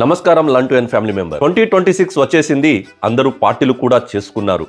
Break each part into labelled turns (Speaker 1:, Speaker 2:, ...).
Speaker 1: నమస్కారం లంటు and family member. Twenty twenty six వచ్చేసింది. అందరూ పార్టీలు కూడా చేసుకున్నారు.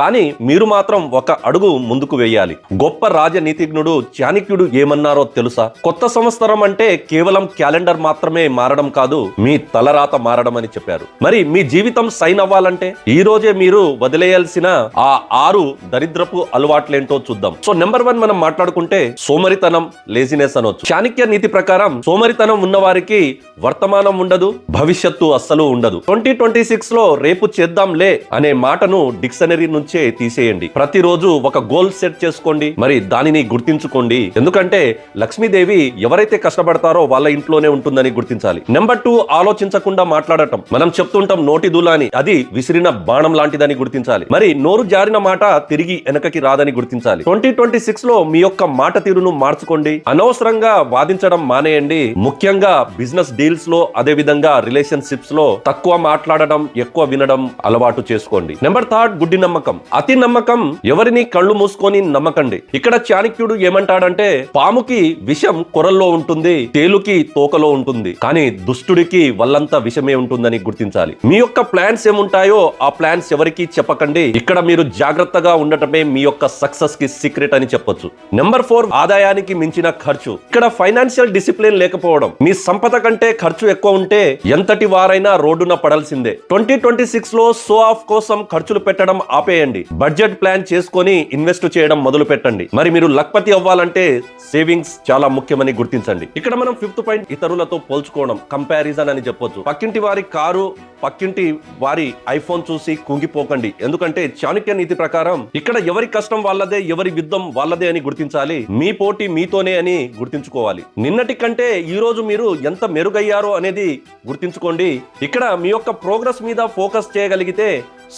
Speaker 1: కానీ మీరు మాత్రం ఒక అడుగు ముందుకు వేయాలి. గొప్ప రాజనీతిజ్ఞుడు చాణక్యుడు ఏమన్నారో తెలుసా? కొత్త సంవత్సరం అంటే కేవలం క్యాలెండర్ మాత్రమే మారడం కాదు మీ తలరాత మారడం అని చెప్పారు. మరి మీ జీవితం సైన్ అవ్వాలంటే ఈ రోజే మీరు వదిలేయాల్సిన ఆ ఆరు దరిద్రపు అలవాట్లేంటో చూద్దాం. సో నెంబర్ వన్ మనం మాట్లాడుకుంటే సోమరితనం లేజినెస్ అనొచ్చు. చాణక్య నీతి ప్రకారం సోమరితనం ఉన్న వారికి వర్తమానం ఉండదు భవిష్యత్తు అస్సలు ఉండదు. ట్వంటీ ట్వంటీ సిక్స్లో రేపు చేద్దాంలే అనే మాటను డిక్షనరీ నుంచి తీసేయండి. ప్రతిరోజు ఒక గోల్ సెట్ చేసుకోండి. మరి దానిని గుర్తించుకోండి. ఎందుకంటే లక్ష్మీదేవి ఎవరైతే కష్టపడతారో వాళ్ళ ఇంట్లోనే ఉంటుందని గుర్తించాలి. నెంబర్ టూ ఆలోచించకుండా మాట్లాడటం. మనం చెప్తుంటాం నోటి దూల అని అది విసిరిన బాణం లాంటిదని గుర్తించాలి. మరి నోరు జారిన మాట తిరిగి వెనకకి రాదని గుర్తించాలి. ట్వంటీ ట్వంటీ సిక్స్లో మీ యొక్క మాట తీరును మార్చుకోండి. అనవసరంగా వాదించడం మానేయండి. ముఖ్యంగా బిజినెస్ డీల్స్లో అదే విధంగా రిలేషన్షిప్స్లో తక్కువ మాట్లాడడం ఎక్కువ వినడం అలవాటు చేసుకోండి. నెంబర్ థర్డ్ గుడ్డి నమ్మకం. అతి నమ్మకం ఎవరిని కళ్ళు మూసుకొని నమ్మకండి. ఇక్కడ చాణక్యుడు ఏమంటాడంటే పాముకి విషం కొరల్లో ఉంటుంది తేలుకి తోకలో ఉంటుంది కానీ దుష్టుడికి వల్లంతా విషమే ఉంటుందని గుర్తించాలి. మీ యొక్క ప్లాన్స్ ఏముంటాయో ఆ ప్లాన్స్ ఎవరికి చెప్పకండి. ఇక్కడ మీరు జాగ్రత్తగా ఉండటమే మీ యొక్క సక్సెస్కి సీక్రెట్ అని చెప్పొచ్చు. నెంబర్ ఫోర్ ఆదాయానికి మించిన ఖర్చు. ఇక్కడ ఫైనాన్షియల్ డిసిప్లిన్ లేకపోవడం. మీ సంపద కంటే ఖర్చు ఎక్కువ ఉంటే ఎంతటి వారైనా రోడ్డున పడాల్సిందే. ట్వంటీ ట్వంటీ సిక్స్లో సో ఆఫ్ కోసం ఖర్చులు పెట్టడం ఆపే చేయండి. బడ్జెట్ ప్లాన్ చేసుకొని ఇన్వెస్ట్ చేయడం మొదలు పెట్టండి. మరి మీరు లక్పతి అవ్వాలంటే సేవింగ్స్ చాలా ముఖ్యమని గుర్తించండి. ఇక్కడ మనం ఫిఫ్త్ పాయింట్ ఇతరులతో పోల్చుకోవడం కంపారిజన్ అని చెప్పొచ్చు. పక్కింటి వారి కారు పక్కింటి వారి ఐఫోన్ చూసి కుంగిపోకండి. ఎందుకంటే చాణక్య నీతి ప్రకారం ఇక్కడ ఎవరి కష్టం వాళ్ళదే ఎవరి యుద్ధం వాళ్ళదే అని గుర్తించాలి. మీ పోటీ మీతోనే అని గుర్తించుకోవాలి. నిన్నటి కంటే ఈ రోజు మీరు ఎంత మెరుగయ్యారో అనేది గుర్తించుకోండి. ఇక్కడ మీ యొక్క ప్రోగ్రెస్ మీద ఫోకస్ చేయగలిగితే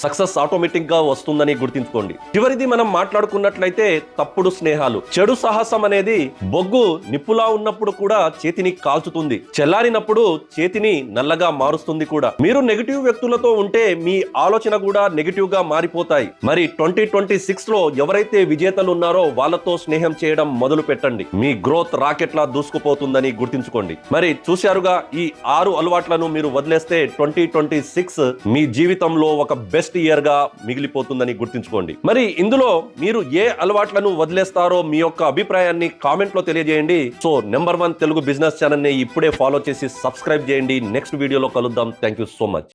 Speaker 1: సక్సెస్ ఆటోమేటిక్గా వస్తుందని గుర్తించుకోండి. చివరిది మనం మాట్లాడుకున్నట్లయితే తప్పుడు స్నేహాలు. చెడు సాహసం అనేది బొగ్గు నిప్పులా ఉన్నప్పుడు కూడా చేతిని కాల్చుతుంది. చెల్లారినప్పుడు చేతిని నల్లగా మారుస్తుంది కూడా. మీరు నెగిటివ్ వ్యక్తులతో ఉంటే మీ ఆలోచన కూడా నెగిటివ్గా మారిపోతాయి. మరి ట్వంటీ ట్వంటీ సిక్స్లో ఎవరైతే విజేతలు ఉన్నారో వాళ్ళతో స్నేహం చేయడం మొదలు పెట్టండి. మీ గ్రోత్ రాకెట్ లా దూసుకుపోతుందని గుర్తించుకోండి. మరి చూశారుగా ఈ ఆరు అలవాట్లను మీరు వదిలేస్తే ట్వంటీ ట్వంటీ సిక్స్ మీ జీవితంలో ఒక బెస్ట్ ఇయర్గా మిగిలిపోతుందని గుర్తుంచుకోండి. మరి ఇందులో మీరు ఏ అలవాట్లను వదిలేస్తారో మీ యొక్క అభిప్రాయాన్ని కామెంట్లో తెలియజేయండి. So number one Telugu business ఛానల్ని ఇప్పుడే ఫాలో చేసి సబ్స్క్రైబ్ చేయండి. నెక్స్ట్ వీడియోలో కలుద్దాం. Thank you so much